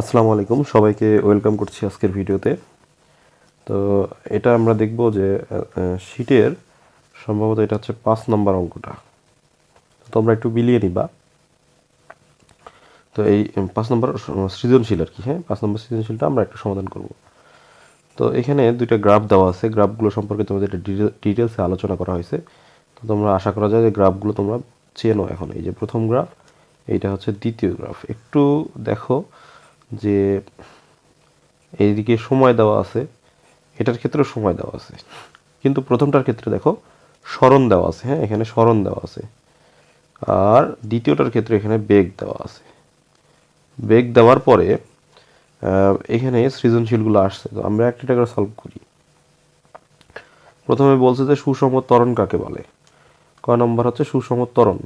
আসসালামু আলাইকুম, সবাইকে ওয়েলকাম করছি আজকের ভিডিওতে। তো এটা আমরা দেখব যে শীটের সম্ভবত এটা হচ্ছে পাঁচ নম্বর অঙ্কটা। তোমরা একটু বিলিয়ে নিবা। তো এই পাঁচ নম্বর সৃজনশীল আর কি হ্যাঁ? পাঁচ নম্বর সৃজনশীলটা আমরা একটু সমাধান করব। তো এখানে দুইটা গ্রাফ দেওয়া আছে। গ্রাফগুলো সম্পর্কে তোমাদের ডিটেলসে আলোচনা করা হয়েছে। তো তোমরা আশা করা যায় যে গ্রাফগুলো তোমরা চেনো এখন। এই যে প্রথম গ্রাফ, এইটা হচ্ছে দ্বিতীয় গ্রাফ। একটু দেখো যে এইদিকে সময় দেওয়া আছে, এটার ক্ষেত্রে সময় দেওয়া আছে। কিন্তু প্রথমটার ক্ষেত্রে দেখো, স্মরণ দেওয়া আছে হ্যাঁ এখানে স্মরণ দেওয়া আছে। আর দ্বিতীয়টার ক্ষেত্রে এখানে বেগ দেওয়া আছে। বেগ দেওয়ার পরে এখানে সৃজনশীলগুলো আসছে। তো আমরা একটা করে সলভ করি। প্রথমে বলছে যে সুষম ত্বরণ কাকে বলে? ক নম্বর হচ্ছে সুষম ত্বরণ।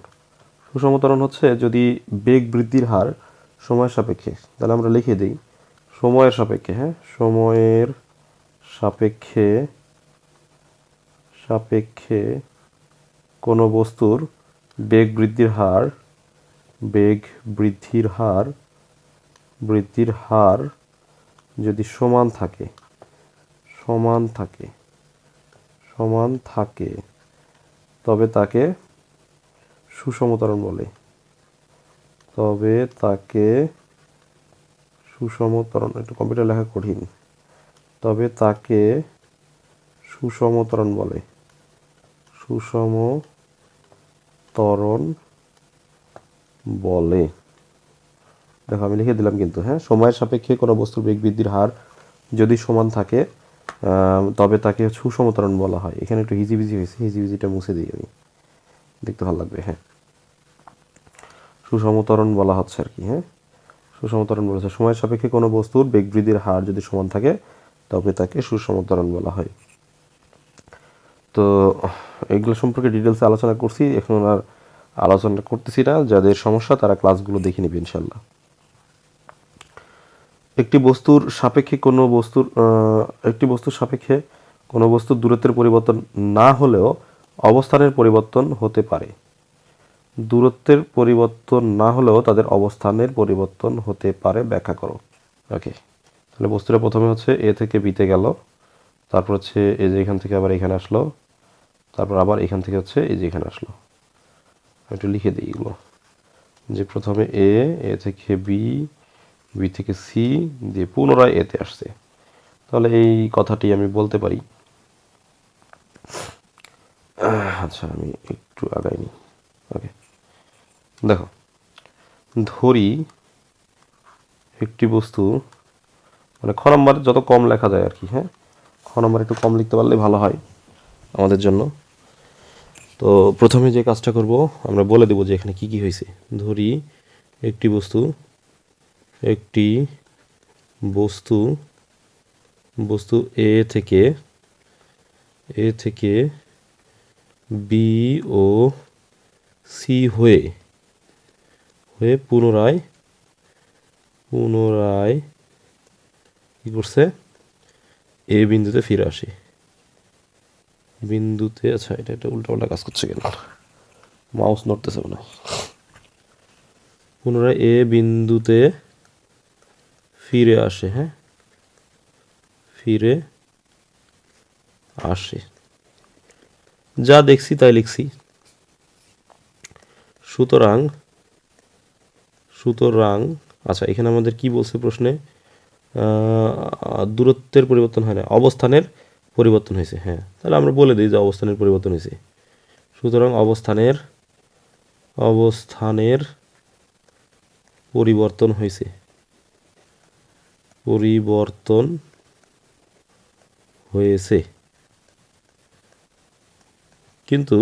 সুষম ত্বরণ হচ্ছে যদি বেগ বৃদ্ধির হার সময়ের সাপেক্ষে। তাহলে আমরা লিখে দিই, সময়ের সাপেক্ষে হ্যাঁ? সময়ের সাপেক্ষে সাপেক্ষে কোনো বস্তুর বেগ বৃদ্ধির হার, বেগ বৃদ্ধির হার বৃদ্ধির হার যদি সমান থাকে সমান থাকে সমান থাকে, তবে তাকে সুষমতরণ বলে। তবে তাকে সুষম সুষমতরণ একটু কম্পিউটার লেখা কঠিন। তবে তাকে সুষমতরণ বলে। সুষম ত্বরণ বলে। দেখো, আমি লিখে দিলাম কিন্তু হ্যাঁ? সময়ের সাপেক্ষে কোনো বস্তুর বেগ বৃদ্ধির হার যদি সমান থাকে তবে তাকে সুসমতরণ বলা হয়। এখানে একটু হিজিবিজি হয়েছে, হিজিবিজিটা মুছে দিই আমি। দেখতে ভালো লাগবে হ্যাঁ? সুসমতরণ বলা হচ্ছে আর কি হ্যাঁ? সুসমতরণ বলেছে সময়ের সাপেক্ষে কোনো বস্তুর বেগ বৃদ্ধির হার যদি সমান থাকে, তবে তাকে সুসমতরণ বলা হয়। তো এগুলো সম্পর্কে ডিটেলসে আলোচনা করছি, এখন আর আলোচনা করতেছি না। যাদের সমস্যা, তারা ক্লাসগুলো দেখে নেবে ইনশাল্লাহ একটি বস্তুর সাপেক্ষে কোনো বস্তুর একটি বস্তুর সাপেক্ষে কোনো বস্তুর দূরত্বের পরিবর্তন না হলেও অবস্থানের পরিবর্তন হতে পারে। দূরত্বের পরিবর্তন না হলেও তাদের অবস্থানের পরিবর্তন হতে পারে, ব্যাখ্যা করো। ওকে তাহলে বস্তুটা প্রথমে হচ্ছে এ থেকে বিতে গেল, তারপর হচ্ছে এই যে এখান থেকে আবার এখানে আসলো, তারপর আবার এখান থেকে হচ্ছে এই যে এখানে আসলো। একটু লিখে দিই এগুলো। যে প্রথমে এ এ থেকে বি বি থেকে সি দিয়ে পুনরায় এতে আসছে। তাহলে এই কথাটি আমি বলতে পারি। আচ্ছা আমি একটু আগাইনি ওকে দেখো, ধরি একটি বস্তু মানে খ নম্বর যত কম লেখা যায় আর কি হ্যাঁ? খ নম্বর একটু কম লিখতে পারলে ভালো হয় আমাদের জন্য। তো প্রথমে যে কাজটা করব, আমরা বলে দেবো যে এখানে কি কি হয়েছে। ধরি একটি বস্তু একটি বস্তু বস্তু এ থেকে এ থেকে বি ও সি হয়ে হয়ে পুনরায় পুনরায় কি করছে? এ বিন্দুতে ফিরে আসি। বিন্দুতে আচ্ছা এটা একটা উল্টাপাল্টা কাজ করছে কেন? মাউস নড়তেছে হয়। পুনরায় এ বিন্দুতে ফিরে আসে হ্যাঁ? ফিরে আসে। যা দেখছি তাই লিখছি। সুতরাং সুতরাং আচ্ছা এখানে আমাদের কি বলছে প্রশ্নে? দূরত্বের পরিবর্তন হয় না, অবস্থানের পরিবর্তন হয়েছে হ্যাঁ। তাহলে আমরা বলে দিই যে অবস্থানের পরিবর্তন হয়েছে। সুতরাং অবস্থানের অবস্থানের পরিবর্তন হয়েছে। পরিবর্তন হয়েছে। কিন্তু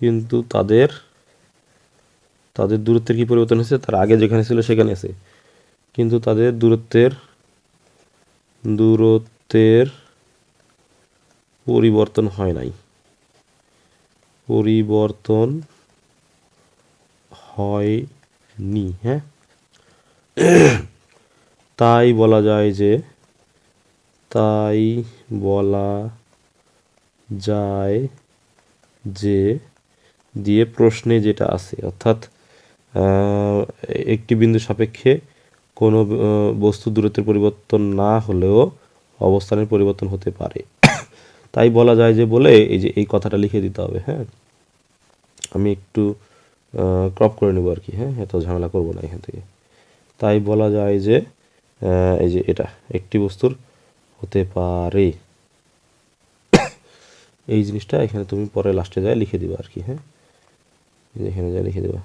কিন্তু তাদের তাদের দূরত্বের কি পরিবর্তন হয়েছে? তার আগে যেখানে ছিল সেখানে আছে। কিন্তু তাদের দূরত্বের দূরত্বের পরিবর্তন হয় নাই। পরিবর্তন হয়নি হ্যাঁ? তাই বলা যায় যে, তাই বলা যায় যে, দিয়ে প্রশ্নে যেটা আছে, অর্থাৎ একটি বিন্দু সাপেক্ষে কোনো বস্তু দূরত্বের পরিবর্তন না হলেও অবস্থানের পরিবর্তন হতে পারে। তাই বলা যায় যে বলে এই যে এই কথাটা লিখে দিতে হবে হ্যাঁ? আমি একটু ক্রপ করে নেব আর কি হ্যাঁ? এত ঝামেলা করব না এখান থেকে। তাই বলা যায় যে এই যে এটা একটি বস্তুর হতে পারে। এই জিনিসটা এখানে তুমি পরে লাস্টে যায় লিখে দিবা আর কি হ্যাঁ? এখানে যা লিখে দেবা।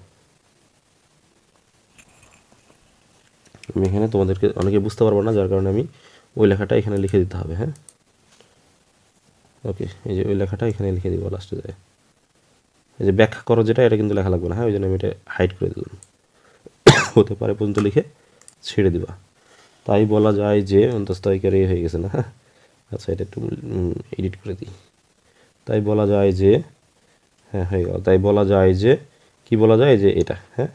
আমি এখানে তোমাদেরকে অনেকে বুঝতে পারব না, যার কারণে আমি ওই লেখাটা এখানে লিখে দিতে হবে হ্যাঁ? ওকে এই যে ওই লেখাটা এখানে লিখে দিব লাস্টে যায়। এই যে ব্যাখ্যা করো যেটা, এটা কিন্তু লেখা লাগবে না হ্যাঁ? ওই জন্য আমি এটা হাইড করে দিলাম। হতে পারে পর্যন্ত লিখে ছেড়ে দিবা। তাই বলা যায় যে এই হয়ে গেছে না আচ্ছা এটা একটু এডিট করে দিই। তাই বলা যায় যে হ্যাঁ হয়ে গেল। তাই বলা যায় যে, কি বলা যায়? যে এটা হ্যাঁ?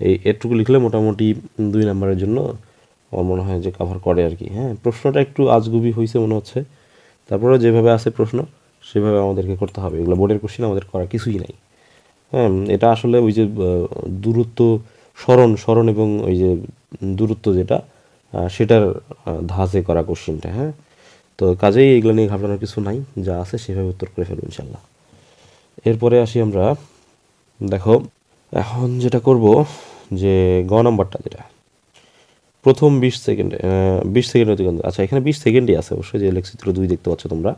এই এটুকু লিখলে মোটামুটি দুই নাম্বারের জন্য আমার মনে হয় যে কাভার করে আর কি। হ্যাঁ প্রশ্নটা একটু আজগুবি হয়েছে মনে হচ্ছে। তারপরে যেভাবে আছে প্রশ্ন, সেভাবে আমাদেরকে করতে হবে। এগুলো বোর্ডের কোশ্চেন আমাদের করা কিছুই নাই। হ্যাঁ এটা আসলে ওই যে দূরত্ব স্মরণ স্মরণ এবং ওই যে দূরত্ব যেটা সেটার ধাঁচে করা কোশ্চেনটা হ্যাঁ। তো কাজেই এগুলো নিয়ে ঘাবড়ানোর কিছু নাই। যা আছে সেভাবে উত্তর করে ফেলব ইনশাল্লাহ এরপরে আসি আমরা, দেখো এখন যেটা করব, যে গ নাম্বারটা যেটা। প্রথম বিশ সেকেন্ডে বিশ সেকেন্ড অতিক্রান্ত। আচ্ছা এখানে বিশ সেকেন্ডই আছে অবশ্যই, যে লেখচিত্র দুই দেখতে পাচ্ছ তোমরা।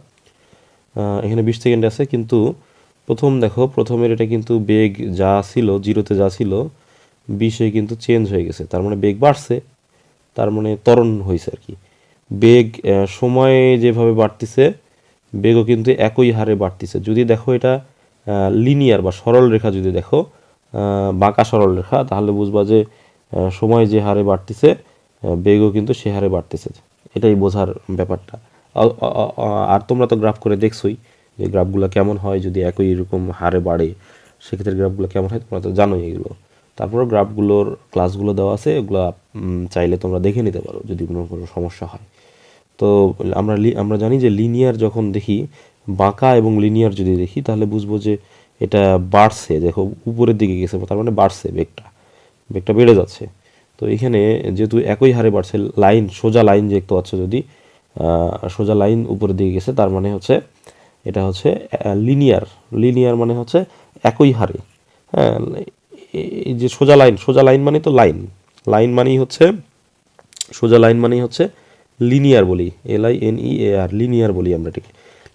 এখানে বিশ সেকেন্ড আছে, কিন্তু প্রথম দেখো, প্রথমের এটা কিন্তু বেগ যা ছিল, জিরোতে যা ছিল, বিশে কিন্তু চেঞ্জ হয়ে গেছে। তার মানে বেগ বাড়ছে, তার মানে ত্বরণ হয়েছে আর কি। বেগ সময়ে যেভাবে বাড়তিছে, বেগও কিন্তু একই হারে বাড়তিছে। যদি দেখো এটা লিনিয়ার বা সরল রেখা যদি দেখো বাঁকা সরল রেখা তাহলে বুঝবা যে সময় যে হারে বাড়তেছে বেগও কিন্তু সে হারে বাড়তেছে। এটাই বোঝার ব্যাপারটা। আর তোমরা তো গ্রাফ করে দেখছোই যে গ্রাফগুলো কেমন হয় যদি একই রকম হারে বাড়ে সেক্ষেত্রে গ্রাফগুলো কেমন হয় তোমরা তো জানোই এগুলো। তারপরে গ্রাফগুলোর ক্লাসগুলো দেওয়া আছে উম, চাইলে তোমরা দেখে নিতে পারো যদি কোনো কোনো সমস্যা হয়। তো আমরা আমরা জানি যে লিনিয়ার যখন দেখি বাঁকা এবং লিনিয়ার যদি দেখি তাহলে বুঝব যে এটা বাড়ছে, দেখো উপরের দিকে গেছে, তার মানে বাড়ছে বেগটা বেগটা বেড়ে যাচ্ছে। তো এখানে যেহেতু একই হারে বাড়ছে, লাইন, সোজা লাইন দেখতে পাচ্ছ যদি সোজা লাইন উপরের দিকে গেছে, তার মানে হচ্ছে, এটা হচ্ছে লিনিয়ার লিনিয়ার মানে হচ্ছে একই হারে। হ্যাঁ এই- যে সোজা লাইন সোজা লাইন মানে তো লাইন লাইন মানেই হচ্ছে, সোজা লাইন মানেই হচ্ছে লিনিয়ার বলি L I N E A R linear বলি আমরা এটাকে।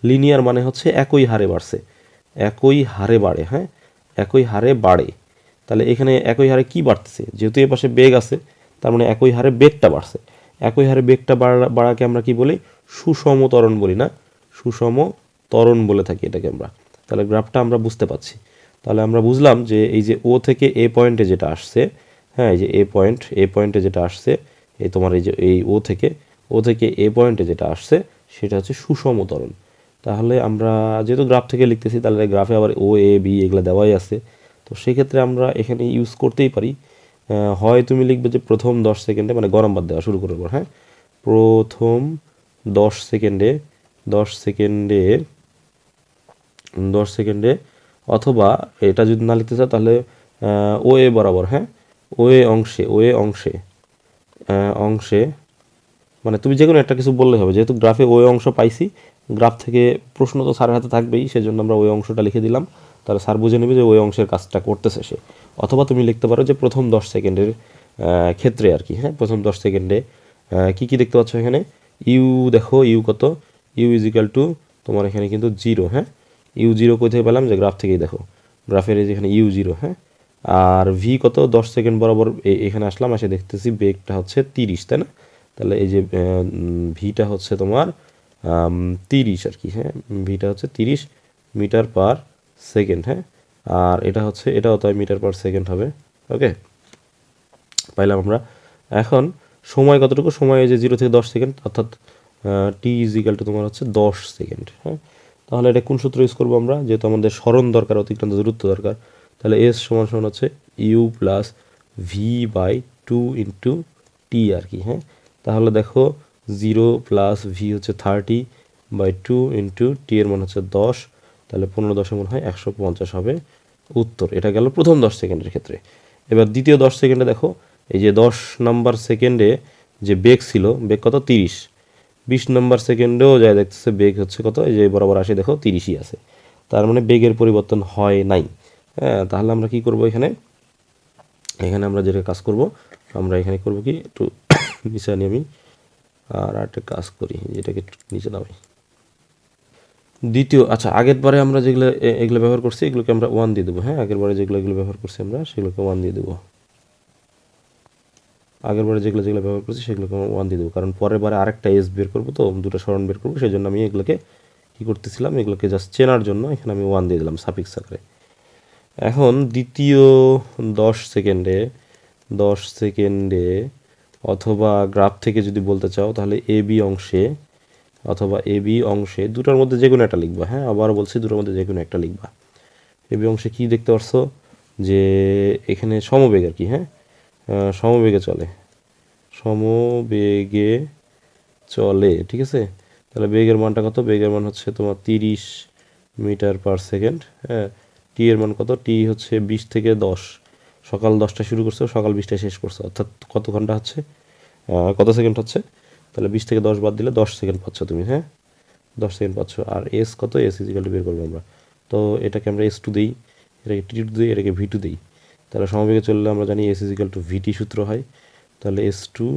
লিনিয়ার মানে হচ্ছে একই হারে বাড়ছে। একই হারে বাড়ে হ্যাঁ? একই হারে বাড়ে। তাহলে এখানে একই হারে কি বাড়তেছে? যেহেতু এ পাশে বেগ আছে, তার মানে একই হারে বেগটা বাড়ছে। একই হারে বেগটা বাড়া, বাড়াকে আমরা কি বলি? সুষম ত্বরণ বলি, না? সুষম ত্বরণ বলে থাকি এটাকে আমরা। তাহলে গ্রাফটা আমরা বুঝতে পারছি। তাহলে আমরা বুঝলাম যে এই যে ও থেকে এ পয়েন্টে যেটা আসছে হ্যাঁ এই যে এ পয়েন্ট এ পয়েন্টে যেটা আসছে, এই তোমার এই যে এই ও থেকে ও থেকে এ পয়েন্টে যেটা আসছে, সেটা হচ্ছে সুষম ত্বরণ। তাহলে আমরা যেহেতু গ্রাফ থেকে লিখতেছি, তাহলে গ্রাফে আবার ও এ বি এগুলো দেওয়াই আছে। তো সেক্ষেত্রে আমরা এখানে ইউজ করতেই পারি। হয় তুমি লিখবে যে প্রথম দশ সেকেন্ডে মানে গরম বাদ দেওয়া, শুরু করার পর হ্যাঁ? প্রথম দশ সেকেন্ডে দশ সেকেন্ডে দশ সেকেন্ডে, অথবা এটা যদি না লিখতে চাও, তাহলে ও এ বরাবর হ্যাঁ? ও এ অংশে ও এ অংশে অংশে মানে তুমি যে কোনো একটা কিছু বললে হবে। যেহেতু গ্রাফে ওই অংশ পাইছি গ্রাফ থেকে প্রশ্ন তো স্যারের হাতে থাকবেই, সেজন্য আমরা ওই অংশটা লিখে দিলাম। তাহলে স্যার বুঝে নেবে যে ওই অংশের কাজটা করতেছে সে। অথবা তুমি লিখতে পারো যে প্রথম দশ সেকেন্ডের ক্ষেত্রে আর কি হ্যাঁ? প্রথম দশ সেকেন্ডে কি কি দেখতে পাচ্ছ এখানে? ইউ দেখো, ইউ কত? ইউ ইজিক্যাল টু, তোমার এখানে কিন্তু জিরো হ্যাঁ? ইউ জিরো কোথায় পেলাম? যে গ্রাফ থেকেই দেখো। গ্রাফের এই যে এখানে ইউ জিরো হ্যাঁ? আর ভি কত? দশ সেকেন্ড বরাবর এখানে আসলাম আসে দেখতেছি বেগটা হচ্ছে তিরিশ, তাই না? তাহলে এই যে ভিটা হচ্ছে তোমার তিরিশ আর কি হ্যাঁ? ভিটা হচ্ছে তিরিশ মিটার পার সেকেন্ড হ্যাঁ? আর এটা হচ্ছে এটাও তাই মিটার পার সেকেন্ড হবে, ওকে? পাইলাম আমরা। এখন সময় কতটুকু? সময় যে জিরো থেকে দশ সেকেন্ড, অর্থাৎ টি ইজিক্যাল টু তোমার হচ্ছে দশ সেকেন্ড হ্যাঁ? তাহলে এটা কোন সূত্র ইউজ করব আমরা? যেহেতু আমাদের স্মরণ দরকার, অতিক্রান্ত দূরত্ব দরকার, তাহলে এস সমান সমান হচ্ছে U plus V by two into T আর কি হ্যাঁ? তাহলে দেখো জিরো প্লাস ভি হচ্ছে thirty by two into T এর মান হচ্ছে দশ, তাহলে পনেরো দশে মনে হয় একশো পঞ্চাশ হবে উত্তর। এটা গেল প্রথম দশ সেকেন্ডের ক্ষেত্রে। এবার দ্বিতীয় দশ সেকেন্ডে দেখো, এই যে দশ নাম্বার সেকেন্ডে যে বেগ ছিল, বেগ কত? তিরিশ। বিশ নাম্বার সেকেন্ডেও যায় দেখতেছে বেগ হচ্ছে কত? এই যে বরাবর আসে দেখো, তিরিশই আছে। তার মানে বেগের পরিবর্তন হয় নাই। হ্যাঁ তাহলে আমরা কি করব এখানে? এখানে আমরা যেটা কাজ করব, আমরা এখানে করব কি? একটু নিচে আমি। আর একটা কাজ করি, যেটাকে নিচে নামাই। দ্বিতীয় আচ্ছা আগের বারে আমরা যেগুলো এগুলো ব্যবহার করছি, এগুলোকে আমরা ওয়ান দিয়ে দেবো হ্যাঁ? আগের বারে যেগুলো, এগুলো ব্যবহার করছি আমরা, সেগুলোকে ওয়ান দিয়ে দেবো। আগের বারে যেগুলো যেগুলো ব্যবহার করছি, সেগুলোকে আমরা ওয়ান দিয়ে দেবো। কারণ পরের বারে আরেকটা এস বের করব তো, দুটো স্মরণ বের করব সেই জন্য আমি এগুলোকে কী করতেছিলাম, এগুলোকে জাস্ট চেনার জন্য এখানে আমি ওয়ান দিয়ে দিলাম সাফিক্স আকারে। এখন দ্বিতীয় দশ সেকেন্ডে দশ সেকেন্ডে অথবা গ্রাফ থেকে যদি বলতে চাও, তাহলে এ বি অংশে অথবা এ বি অংশে দুটোর মধ্যে যে কোনো একটা লিখবা হ্যাঁ? আবার বলছি দুটোর মধ্যে যে কোনো একটা লিখবা। এ বি অংশে কী দেখতে পারছ? যে এখানে সমবেগ আর কি হ্যাঁ? সমবেগে চলে। সমবেগে চলে, ঠিক আছে? তাহলে বেগের মানটা কত? বেগের মান হচ্ছে তোমার তিরিশ মিটার পার সেকেন্ড হ্যাঁ? টি এর মান কত? টি হচ্ছে বিশ থেকে দশ। সকাল দশটা শুরু করছ, সকাল বিশটায় শেষ করছ। অর্থাৎ কত ঘণ্টা হচ্ছে? কত সেকেন্ড হচ্ছে? তাহলে বিশ থেকে দশ বাদ দিলে দশ সেকেন্ড পাচ্ছ তুমি হ্যাঁ? দশ সেকেন্ড পাচ্ছ। আর এস কত? এস ইজিক্যাল বের করব আমরা। তো এটাকে আমরা এস টু দিই, এটাকে টি টু দিই, এটাকে ভি টু দিই। তাহলে সমবেগে চললে আমরা জানি এস ইজিক্যাল টু ভিটি সূত্র হয়। তাহলে এস টু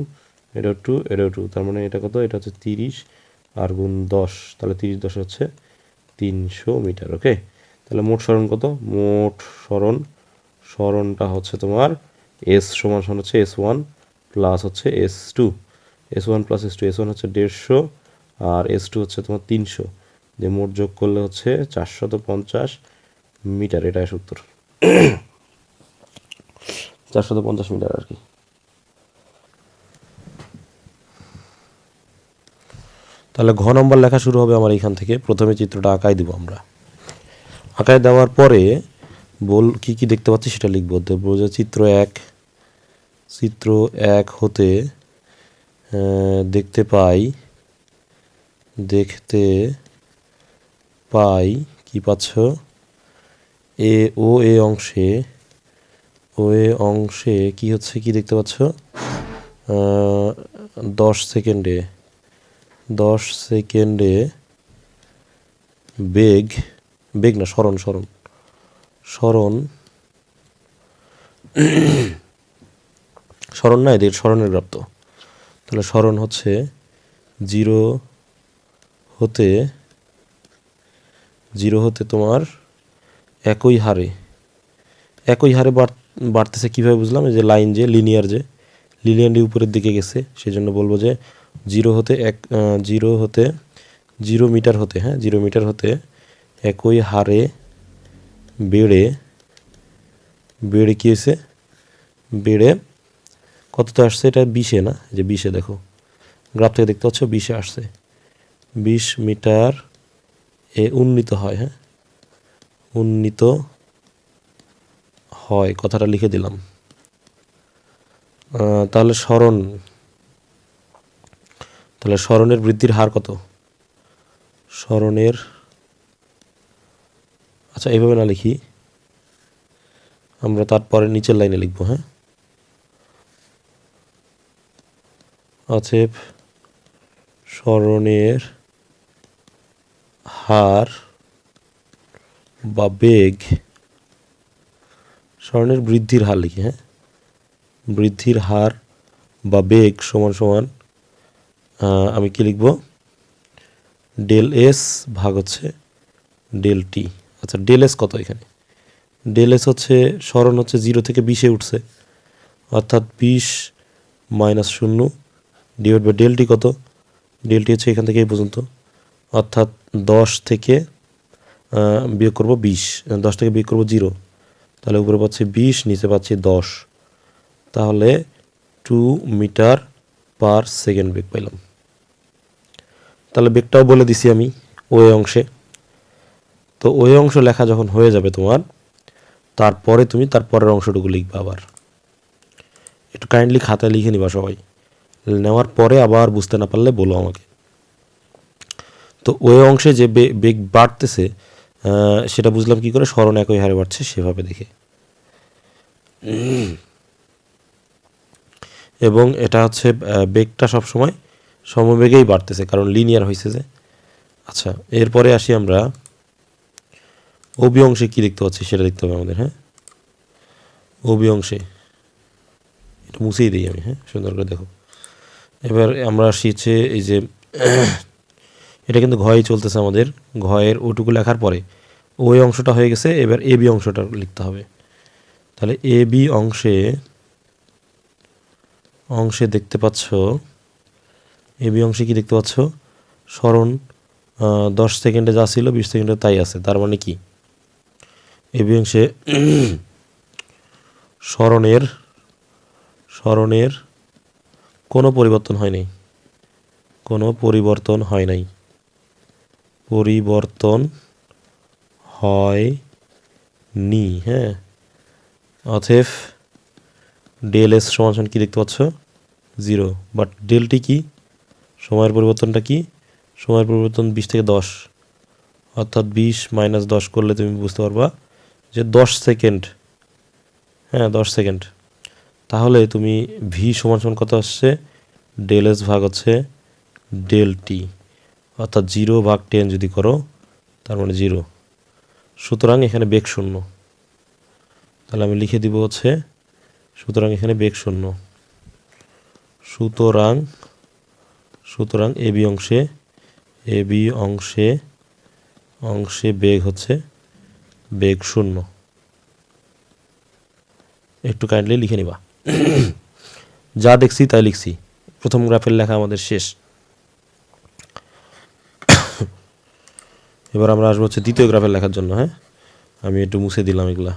এটা টু এটা টু তার মানে এটা কত? এটা হচ্ছে তিরিশ আর গুণ দশ। তাহলে তিরিশ দশ হচ্ছে তিনশো মিটার ওকে তাহলে মোট সরণ কত? মোট সরণ সরণটা হচ্ছে তোমার এস সমান সমান হচ্ছে এস ওয়ান প্লাস হচ্ছে S two S one plus S two S one হচ্ছে দেড়শো আর এস টু হচ্ছে তোমার তিনশো। যে মোট যোগ করলে হচ্ছে চারশত পঞ্চাশ মিটার এটা আসে উত্তর চারশত পঞ্চাশ মিটার আর কি। তাহলে ঘ নম্বর লেখা শুরু হবে আমার এখান থেকে। প্রথমে চিত্রটা আঁকাই দিব আমরা। আঁকায় দেওয়ার পরে বল, কি কি দেখতে পাচ্ছি সেটা লিখব। যে চিত্র এক। চিত্র এক হতে দেখতে পাই দেখতে পাই, কি পাচ্ছ? এ, ও, এ অংশে, ও, এ অংশে কি হচ্ছে, কি দেখতে পাচ্ছ? দশ সেকেন্ডে দশ সেকেন্ডে বেগ বেগ না, স্মরণ স্মরণ। স্মরণ। স্মরণ না, এদের স্মরণের প্রাপ্ত তাহলে স্মরণ হচ্ছে জিরো হতে জিরো হতে তোমার একই হারে। একই হারে বাড়- বাড়তেছে কীভাবে বুঝলাম? এই যে লাইন যে, লিনিয়ার যে, লিনিয়ারলি উপরের দিকে গেছে সেই জন্য বলব যে জিরো হতে এক জিরো হতে, জিরো মিটার হতে হ্যাঁ জিরো মিটার হতে একই হারে বেড়ে বেড়ে কী হয়েছে? বেড়ে কততে আসছে? এটা বিশে না? যে বিশে দেখো। গ্রাফ থেকে দেখতে পাচ্ছ, বিশে আসছে। বিশ মিটার এ উন্নীত হয় হ্যাঁ? উন্নীত হয়, কথাটা লিখে দিলাম। তাহলে স্মরণ, তাহলে স্মরণের বৃদ্ধির হার কত? স্মরণের আচ্ছা এইভাবে না লিখি। আমরা তারপরে নিচের লাইনে লিখব হ্যাঁ? অতএব স্মরণের হার বা বেগ, স্মরণের বৃদ্ধির হার লিখি হ্যাঁ? বৃদ্ধির হার বা বেগ সমান সমান আমি কি লিখব? ডেল এস ভাগ হচ্ছে ডেল টি। আচ্ছা ডেল এস কত এখানে? ডেল এস হচ্ছে, স্মরণ হচ্ছে জিরো থেকে বিশে উঠছে। অর্থাৎ বিশ মাইনাস শূন্য ডিভাইড বাই ডেলটি কত? ডেলটি হচ্ছে এখান থেকে এই পর্যন্ত। অর্থাৎ দশ থেকে বিয়োগ করব বিশ। দশ থেকে বিয়োগ করব জিরো। তাহলে উপরে পাচ্ছি বিশ, নিচে পাচ্ছি দশ। তাহলে টু মিটার পার সেকেন্ড বেগ পাইলাম। তাহলে বেগটাও বলে দিছি আমি ওই অংশে। তো ওই অংশ লেখা যখন হয়ে যাবে তোমার, তারপরে তুমি তারপরের অংশটুকু লিখবে আবার। একটু কাইন্ডলি খাতায় লিখে নিবা সবাই। নেওয়ার পরে আবার বুঝতে না পারলে বলো আমাকে। তো ওই অংশে যে বেগ বাড়তেছে সেটা বুঝলাম কি করে? স্মরণ একই হারে বাড়ছে, সেভাবে দেখে। এবং এটা হচ্ছে বেগটা সবসময় সমবেগেই বাড়তেছে, কারণ লিনিয়ার হয়েছে যে। আচ্ছা এরপরে আসি আমরা অবি অংশে কী দেখতে পাচ্ছি সেটা দেখতে হবে আমাদের হ্যাঁ? অবি অংশে। এটা মুছেই দিই আমি হ্যাঁ? সুন্দর করে দেখো। এবার আমরা আসি হচ্ছে এই যে, এটা কিন্তু ঘয়ে চলতেছে আমাদের। ঘয়ের ওটুকু লেখার পরে ওই অংশটা হয়ে গেছে, এবার এ বি অংশটা লিখতে হবে। তাহলে এ বি অংশে অংশে দেখতে পাচ্ছ, এ বি অংশে কি দেখতে পাচ্ছ? স্মরণ দশ সেকেন্ডে যা ছিল, বিশ সেকেন্ডে তাই আছে। তার মানে কি? এ বি অংশে স্মরণের স্মরণের কোনো পরিবর্তন হয় নাই কোনো পরিবর্তন হয় নাই। পরিবর্তন হয় নি হ্যাঁ। অথেফ ডেল এস সমান কী দেখতে পাচ্ছ? জিরো। বাট ডেলটি কি? সময়ের পরিবর্তনটা কি? সময়ের পরিবর্তন বিশ থেকে দশ। অর্থাৎ বিশ মাইনাস দশ করলে তুমি বুঝতে পারবা যে দশ সেকেন্ড। হ্যাঁ দশ সেকেন্ড। তাহলে তুমি ভি সমান সমান কত আসছে? ডেল এস ভাগ হচ্ছে ডেল টি অর্থাৎ জিরো ভাগ টেন যদি করো, তার মানে জিরো সুতরাং এখানে বেগ শূন্য। তাহলে আমি লিখে দিব হচ্ছে, সুতরাং এখানে বেগ শূন্য। সুতরাং সুতরাং এ বি অংশে, এ বি অংশে অংশে বেগ হচ্ছে বেগ শূন্য। একটু কাইন্ডলি লিখে নিবা। যা দেখছি তাই লিখছি। প্রথম গ্রাফের লেখা আমাদের শেষ। এবার আমরা আসব হচ্ছে দ্বিতীয় গ্রাফের লেখার জন্য হ্যাঁ? আমি একটু মুছে দিলাম এগুলা।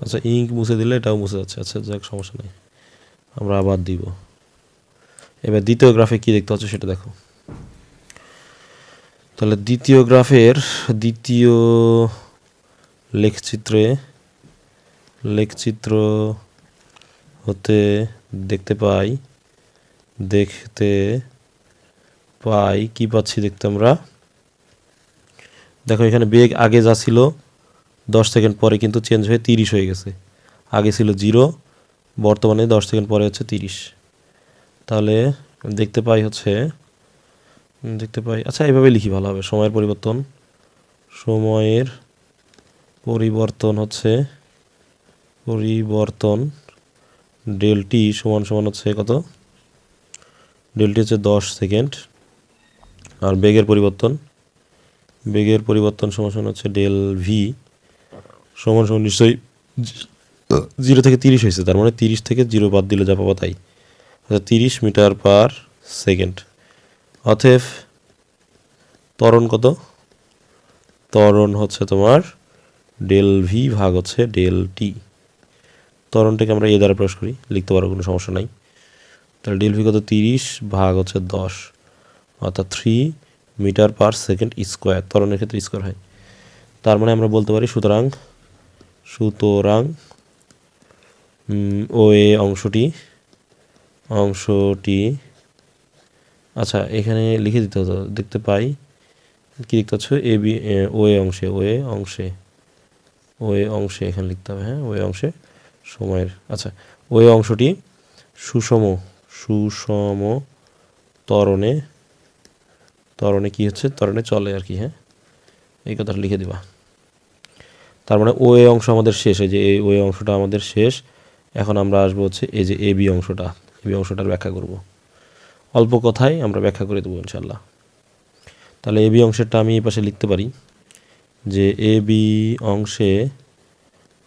আচ্ছা ইঙ্ক মুছে দিলে এটাও মুছে যাচ্ছে। আচ্ছা যাক, সমস্যা নেই। আমরা আবার দিব। এবার দ্বিতীয় গ্রাফে কি দেখতে পাচ্ছ সেটা দেখো। তাহলে দ্বিতীয় গ্রাফের দ্বিতীয় লেখচিত্রে, লেখচিত্র হতে দেখতে পাই দেখতে পাই, কি পাচ্ছি দেখতে আমরা? দেখো, এখানে বেগ আগে যা ছিল দশ সেকেন্ড পরে কিন্তু চেঞ্জ হয়ে তিরিশ হয়ে গেছে। আগে ছিল জিরো, বর্তমানে দশ সেকেন্ড পরে হচ্ছে তিরিশ। তাহলে দেখতে পাই হচ্ছে দেখতে পাই। আচ্ছা এভাবে লিখি, ভালো হবে। সময়ের পরিবর্তন। সময়ের পরিবর্তন হচ্ছে পরিবর্তন ডেলটি সমান সমান হচ্ছে কত? ডেলটি হচ্ছে দশ সেকেন্ড। আর বেগের পরিবর্তন? বেগের পরিবর্তন সমান সমান হচ্ছে ডেল ভি সমান সমান নিশ্চয়ই জিরো থেকে তিরিশ হয়েছে। তার মানে তিরিশ থেকে জিরো বাদ দিলে যা পাবো তাই। অর্থাৎ তিরিশ মিটার পার সেকেন্ড। অথেব ত্বরণ কত? ত্বরণ হচ্ছে তোমার ডেল ভি ভাগ হচ্ছে ডেল টি ত্বরণটাকে আমরা এ দ্বারা প্রকাশ করি, লিখতে পারো, কোনো সমস্যা নাই। তাহলে ডেল ভি কত? তিরিশ ভাগ হচ্ছে দশ, অর্থাৎ three metre per second square ত্বরণের ক্ষেত্রে স্কোয়ার হয়। তার মানে আমরা বলতে পারি সুতরাং সুতরাং ও এ অংশটি অংশটি আচ্ছা এখানে লিখে দিতে হতো, দেখতে পাই, কি দেখতে পাচ্ছ এ বি ও এ অংশে ও এ অংশে ও এ অংশে এখানে লিখতে হবে হ্যাঁ? ও এ অংশে সময়ের আচ্ছা ও এ অংশটি সুষম সুষম ত্বরণে তরণে কি হচ্ছে? তরণে চলে আর কি হ্যাঁ? এই কথাটা লিখে দিবা। তার মানে ও এ অংশ আমাদের শেষ, এই যে এই ও অংশটা আমাদের শেষ। এখন আমরা আসব হচ্ছে এই যে এ বি অংশটা এ বি অংশটার ব্যাখ্যা করব। অল্প কথায় আমরা ব্যাখ্যা করে দেবো ইনশাল্লাহ তাহলে এ বি অংশেরটা আমি এই পাশে লিখতে পারি যে এ বি অংশে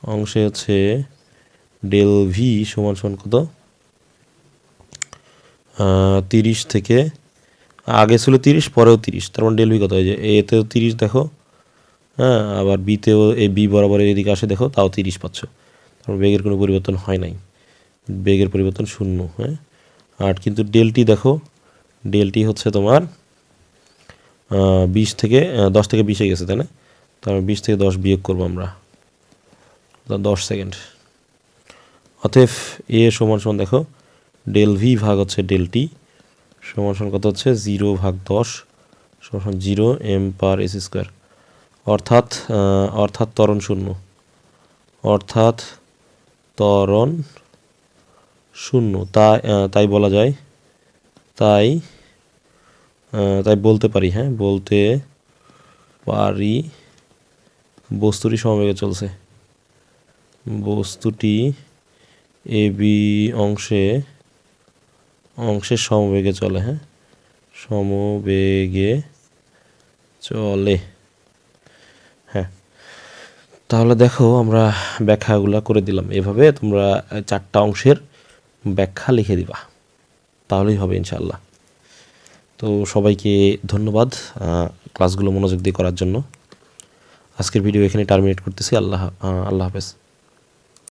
অংশে হচ্ছে ডেল ভি সমান সমান কত? তিরিশ থেকে, আগে ছিল তিরিশ, পরেও তিরিশ। তার মানে ডেল ভি কত? হয় যে এতেও তিরিশ দেখো হ্যাঁ আবার বিতেও এ বি বরাবর এদিকে আসে দেখো, তাও তিরিশ পাচ্ছ। তারপর বেগের কোনো পরিবর্তন হয় নাই। বেগের পরিবর্তন শূন্য হ্যাঁ? আর কিন্তু ডেলটি দেখো, ডেলটি হচ্ছে তোমার বিশ থেকে দশ থেকে বিশে গেছে, তাই না? তারপর বিশ থেকে দশ বিয়োগ করব আমরা। দশ সেকেন্ড। অতএব এ সমান সমান দেখো, ডেল ভি ভাগ হচ্ছে ডেল টি সমান সমান কত হচ্ছে? জিরো ভাগ দশ, সমান zero M per S square. অর্থাৎ অর্থাৎ ত্বরণ শূন্য। অর্থাৎ ত্বরণ শূন্য। তাই তাই বলা যায়। তাই তাই বলতে পারি হ্যাঁ? বলতে পারি, বস্তুটি সমবেগে চলছে। বস্তুটি এ, বি অংশে অংশের সমবেগে চলে হ্যাঁ? সমবেগে চলে হ্যাঁ? তাহলে দেখো, আমরা ব্যাখ্যাগুলো করে দিলাম। এভাবে তোমরা চারটা অংশের ব্যাখ্যা লিখে দিবা। তাহলেই হবে ইনশাল্লাহ তো সবাইকে ধন্যবাদ ক্লাসগুলো মনোযোগ দিয়ে করার জন্য। আজকের ভিডিও এখানে টার্মিনেট করতেছি। আল্লাহ আল্লাহ হাফেজ।